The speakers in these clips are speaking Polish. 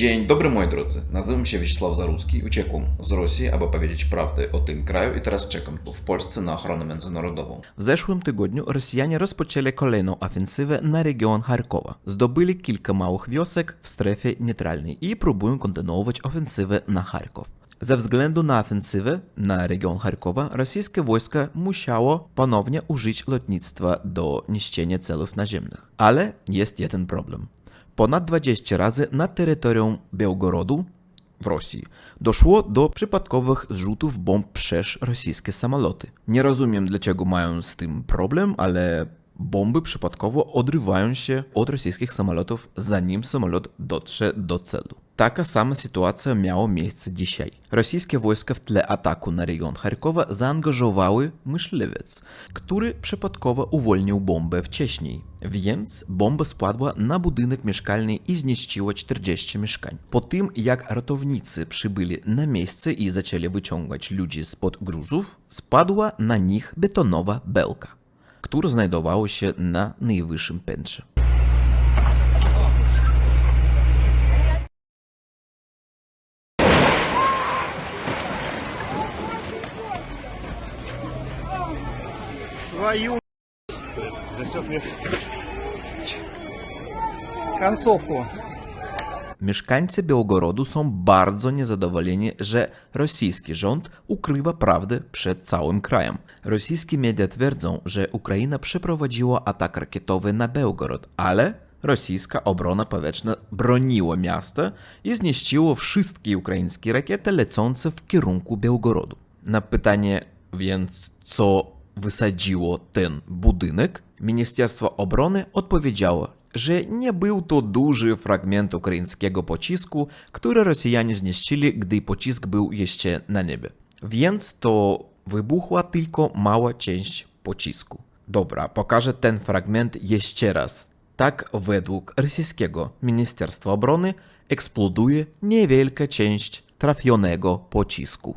Dzień dobry moi drodzy, nazywam się Wiesław Zarudzki, uciekłem z Rosji, aby powiedzieć prawdę o tym kraju i teraz czekam tu w Polsce na ochronę międzynarodową. W zeszłym tygodniu Rosjanie rozpoczęli kolejną ofensywę na region Charkowa. Zdobyli kilka małych wiosek w strefie neutralnej i próbują kontynuować ofensywę na Charków. Ze względu na ofensywę na region Charkowa, rosyjskie wojsko musiało ponownie użyć lotnictwa do niszczenia celów naziemnych. Ale jest jeden problem. Ponad 20 razy na terytorium Białgorodu w Rosji doszło do przypadkowych zrzutów bomb przez rosyjskie samoloty. Nie rozumiem, dlaczego mają z tym problem, ale bomby przypadkowo odrywają się od rosyjskich samolotów, zanim samolot dotrze do celu. Taka sama sytuacja miała miejsce dzisiaj. Rosyjskie wojska w tle ataku na region Charkowa zaangażowały myśliwiec, który przypadkowo uwolnił bombę wcześniej, więc bomba spadła na budynek mieszkalny i zniszczyła 40 mieszkań. Po tym, jak ratownicy przybyli na miejsce i zaczęli wyciągać ludzi spod gruzów, spadła na nich betonowa belka, która znajdowała się na najwyższym piętrze. Твою засек мне концовку. Mieszkańcy Białgorodu są bardzo niezadowoleni, że rosyjski rząd ukrywa prawdę przed całym krajem. Rosyjskie media twierdzą, że Ukraina przeprowadziła atak rakietowy na Białgorod, ale rosyjska obrona powietrzna broniła miasta i zniszczyła wszystkie ukraińskie rakiety lecące w kierunku Białgorodu. Na pytanie więc, co wysadziło ten budynek, Ministerstwo Obrony odpowiedziało, że nie był to duży fragment ukraińskiego pocisku, który Rosjanie zniszczyli, gdy pocisk był jeszcze na niebie. Więc to wybuchła tylko mała część pocisku. Dobra, pokażę ten fragment jeszcze raz. Tak według rosyjskiego Ministerstwa Obrony eksploduje niewielka część trafionego pocisku.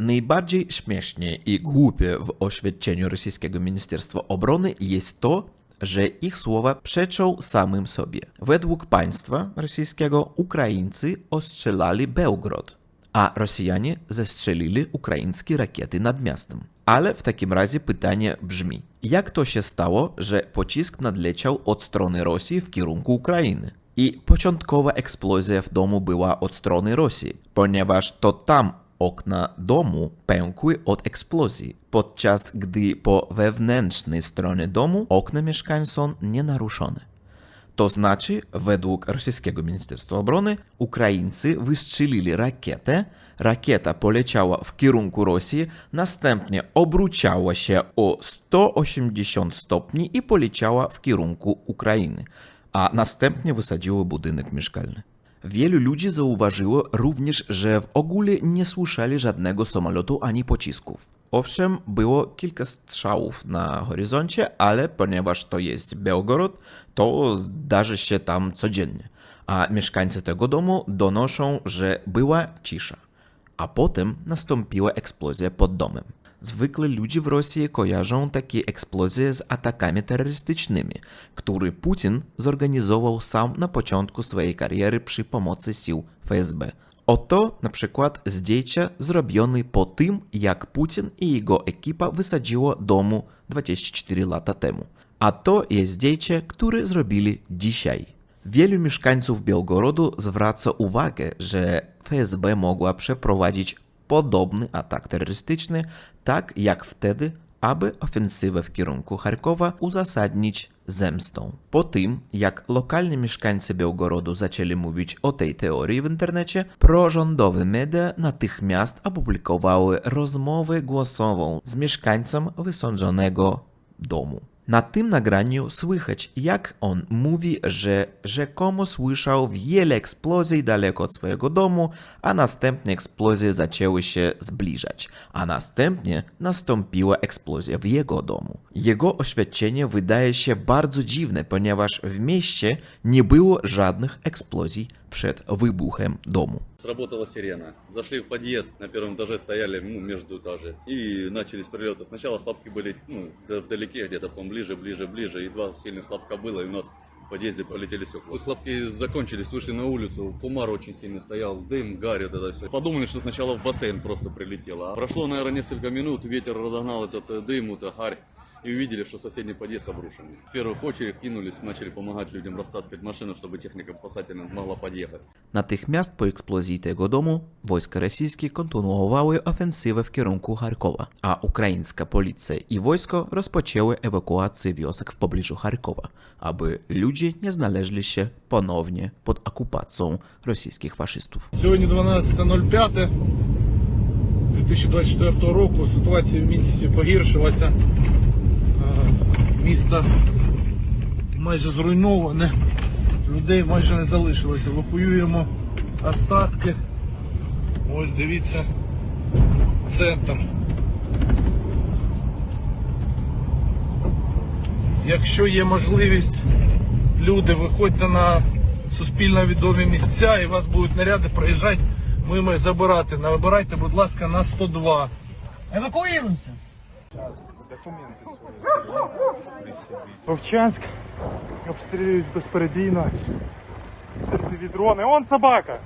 Najbardziej śmiesznie i głupie w oświadczeniu rosyjskiego Ministerstwa Obrony jest to, że ich słowa przeczą samym sobie. Według państwa rosyjskiego Ukraińcy ostrzelali Bełgrod, a Rosjanie zestrzelili ukraińskie rakiety nad miastem. Ale w takim razie pytanie brzmi: jak to się stało, że pocisk nadleciał od strony Rosji w kierunku Ukrainy? I początkowa eksplozja w domu była od strony Rosji, ponieważ to tam okna domu pękły od eksplozji, podczas gdy po wewnętrznej stronie domu okna mieszkań są nienaruszone. To znaczy, według rosyjskiego Ministerstwa Obrony, Ukraińcy wystrzelili rakietę, rakieta poleciała w kierunku Rosji, następnie obróciła się o 180 stopni i poleciała w kierunku Ukrainy, a następnie wysadziła budynek mieszkalny. Wielu ludzi zauważyło również, że w ogóle nie słyszeli żadnego samolotu ani pocisków. Owszem, było kilka strzałów na horyzoncie, ale ponieważ to jest Białgorod, to zdarzy się tam codziennie. A mieszkańcy tego domu donoszą, że była cisza. A potem nastąpiła eksplozja pod domem. Zwykle ludzie w Rosji kojarzą takie eksplozje z atakami terrorystycznymi, które Putin zorganizował sam na początku swojej kariery przy pomocy sił FSB. Oto na przykład zdjęcia zrobione po tym, jak Putin i jego ekipa wysadziło domu 24 lata temu. A to jest zdjęcie, które zrobili dzisiaj. Wielu mieszkańców Białgorodu zwraca uwagę, że FSB mogła przeprowadzić podobny atak terrorystyczny, tak jak wtedy, aby ofensywę w kierunku Charkowa uzasadnić zemstą. Po tym, jak lokalni mieszkańcy Białgorodu zaczęli mówić o tej teorii w internecie, prorządowe media natychmiast opublikowały rozmowę głosową z mieszkańcem wysądzonego domu. Na tym nagraniu słychać, jak on mówi, że rzekomo słyszał wiele eksplozji daleko od swojego domu, a następnie eksplozje zaczęły się zbliżać, a następnie nastąpiła eksplozja w jego domu. Jego oświadczenie wydaje się bardzo dziwne, ponieważ w mieście nie było żadnych eksplozji przed wybuchem domu. Сработала сирена. Зашли в подъезд, на первом этаже стояли, ну, между этажей. И начались прилеты. Сначала хлопки были, ну, вдалеке где-то, потом ближе, ближе, ближе. И два сильных хлопка было, и у нас в подъезде полетели стекла. Хлопки закончились, вышли на улицу. Кумар очень сильно стоял, дым, гарь, вот это все. Подумали, что сначала в бассейн просто прилетело. А прошло, наверное, несколько минут, ветер разогнал этот э, дым, это гарь. И увидели, что соседний подъезд обрушен. В первую очередь кинулись, начали помогать людям растаскивать машину, чтобы техника спасательная могла подъехать. Natychmiast po eksplozji tego domu wojska rosyjskie kontynuowały ofensywę w kierunku Charkowa, a ukraińska policja i wojsko rozpoczęły ewakuację wiosek w pobliżu Charkowa, aby ludzie nie znaleźli się ponownie pod okupacją rosyjskich faszystów. Сьогодні 12.05 2024 року. Ситуація в місті погіршилася. Місто майже зруйноване. Людей майже не залишилося. Евакуюємо остатки. Ось дивіться центр. Якщо є можливість, люди, виходьте на суспільно відомі місця і вас будуть наряди проїжджати мимо і забирати. Набирайте, будь ласка, на 102. Евакуируемся. Вовчанськ обстрілюють безперебійно. Дрони. Он собака!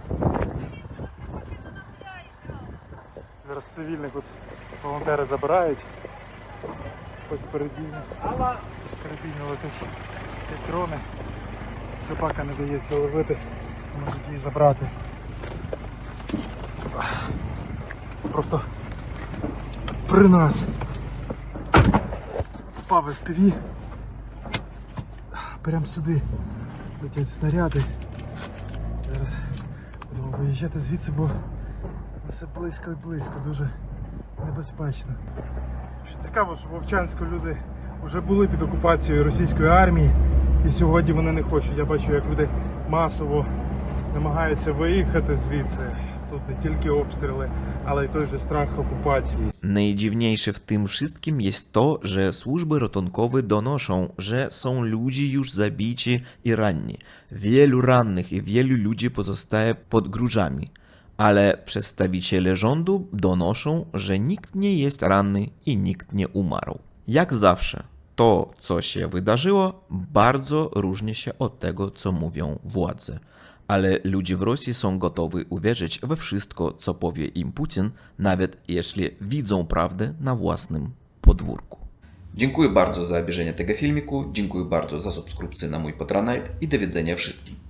Зараз цивільних от волонтери забирають. Безперебійно. Безперебійно летить дрони. Собака не дається ловити. Можуть її забрати. Просто при нас впав FPV. Прямо сюди летять снаряди. Зараз будемо виїжджати звідси, бо все близько і близько, дуже небезпечно. Що цікаво, що в Вовчанську люди вже були під окупацією російської армії, і сьогодні вони не хочуть. Я бачу, як люди масово намагаються виїхати звідси. Тут не тільки обстріли, але й той же страх окупації. Najdziwniejsze w tym wszystkim jest to, że służby ratunkowe donoszą, że są ludzie już zabici i ranni. Wielu rannych i wielu ludzi pozostaje pod grużami. Ale przedstawiciele rządu donoszą, że nikt nie jest ranny i nikt nie umarł. Jak zawsze, to, co się wydarzyło, bardzo różni się od tego, co mówią władze. Ale ludzie w Rosji są gotowi uwierzyć we wszystko, co powie im Putin, nawet jeśli widzą prawdę na własnym podwórku. Dziękuję bardzo za obejrzenie tego filmiku, dziękuję bardzo za subskrypcję na mój Patronite i do widzenia wszystkim.